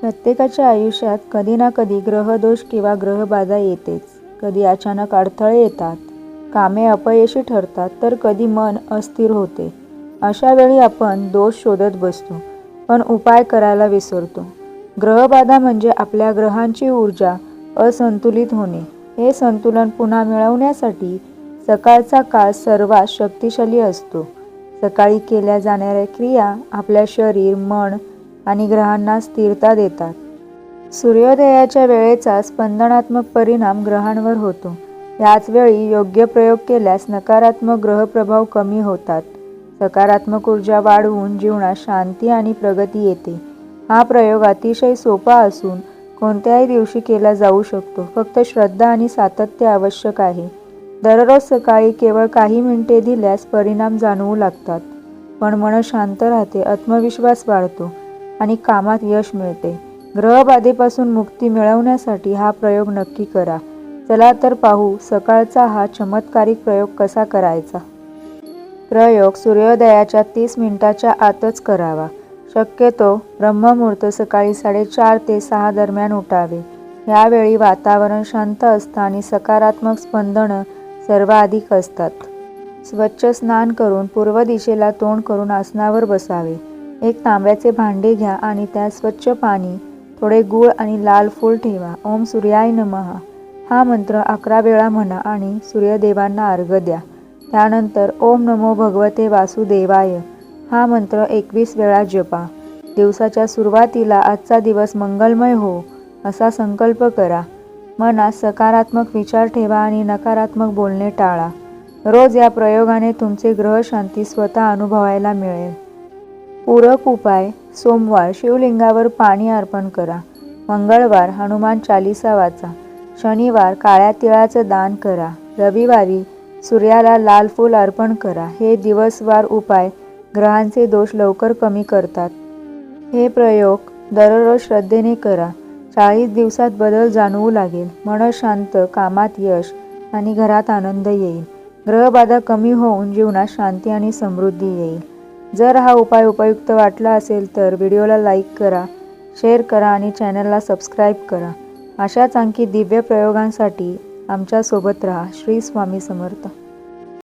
प्रत्येकाच्या आयुष्यात कधी ना कधी ग्रहदोष किंवा ग्रहबाधा येतेच. कधी अचानक अडथळे येतात कामे अपयशी ठरतात तर कधी मन अस्थिर होते. अशा वेळी आपण दोष शोधत बसतो पण उपाय करायला विसरतो. ग्रहबाधा म्हणजे आपल्या ग्रहांची ऊर्जा असंतुलित होणे. हे संतुलन पुन्हा मिळवण्यासाठी सकाळचा काळ सर्वात शक्तिशाली असतो. सकाळी केल्या जाणाऱ्या क्रिया आपल्या शरीर मन आणि ग्रहांना स्थिरता देतात. सूर्योदयाच्या वेळेचा स्पंदनात्मक परिणाम ग्रहांवर होतो. याच वेळी योग्य प्रयोग केल्यास नकारात्मक ग्रहप्रभाव कमी होतात. सकारात्मक ऊर्जा वाढवून जीवनात शांती आणि प्रगती येते. हा प्रयोग अतिशय सोपा असून कोणत्याही दिवशी केला जाऊ शकतो. फक्त श्रद्धा आणि सातत्य आवश्यक आहे. दररोज सकाळी केवळ काही मिनिटे दिल्यास परिणाम जाणवू लागतात. पण मन शांत राहते आत्मविश्वास वाढतो. आणि कामात यश मिळते. ग्रहबाधेपासून मुक्ती मिळवण्यासाठी हा प्रयोग नक्की करा. चला तर पाहू सकाळचा हा चमत्कारिक प्रयोग कसा करायचा? प्रयोग सूर्योदयाच्या तीस मिनिटाच्या आतच करावा. शक्यतो ब्रह्ममुहूर्त सकाळी साडेचार ते सहा दरम्यान उठावे. यावेळी वातावरण शांत असतं आणि सकारात्मक स्पंदनं सर्वाधिक असतात. स्वच्छ स्नान करून पूर्व दिशेला तोंड करून आसनावर बसावे. एक तांब्याचे भांडे घ्या आणि त्यात स्वच्छ पाणी थोडे गूळ आणि लाल फूल ठेवा. ओम सूर्याय नमः. हा मंत्र अकरा वेळा म्हणा आणि सूर्यदेवांना अर्घ द्या. त्यानंतर ओम नमो भगवते वासुदेवाय. हा मंत्र एकवीस वेळा जपा. दिवसाच्या सुरुवातीला आजचा दिवस मंगलमय हो असा संकल्प करा. मनात सकारात्मक विचार ठेवा आणि नकारात्मक बोलणे टाळा. रोज या प्रयोगाने तुमचे ग्रह शांती स्वतः अनुभवायला मिळेल. पूरक उपाय. सोमवार शिवलिंगावर पाणी अर्पण करा. मंगळवार हनुमान चालिसा वाचा. शनिवार काळ्या तिळाचं दान करा. रविवारी सूर्याला लाल फूल अर्पण करा. हे दिवसवार उपाय. ग्रहांचे दोष लवकर कमी करतात. हे प्रयोग दररोज श्रद्धेने करा. चाळीस दिवसात बदल जाणवू लागेल. मन शांत कामात यश आणि घरात आनंद येईल. ग्रहबाधा कमी होऊन जीवनात शांती आणि समृद्धी येईल. जर हा उपाय उपयुक्त वाटला असेल तर व्हिडिओला लाईक करा शेअर करा आणि चॅनलला सबस्क्राईब करा. अशाच आणखी दिव्य प्रयोगांसाठी आमच्यासोबत राहा. श्री स्वामी समर्थ.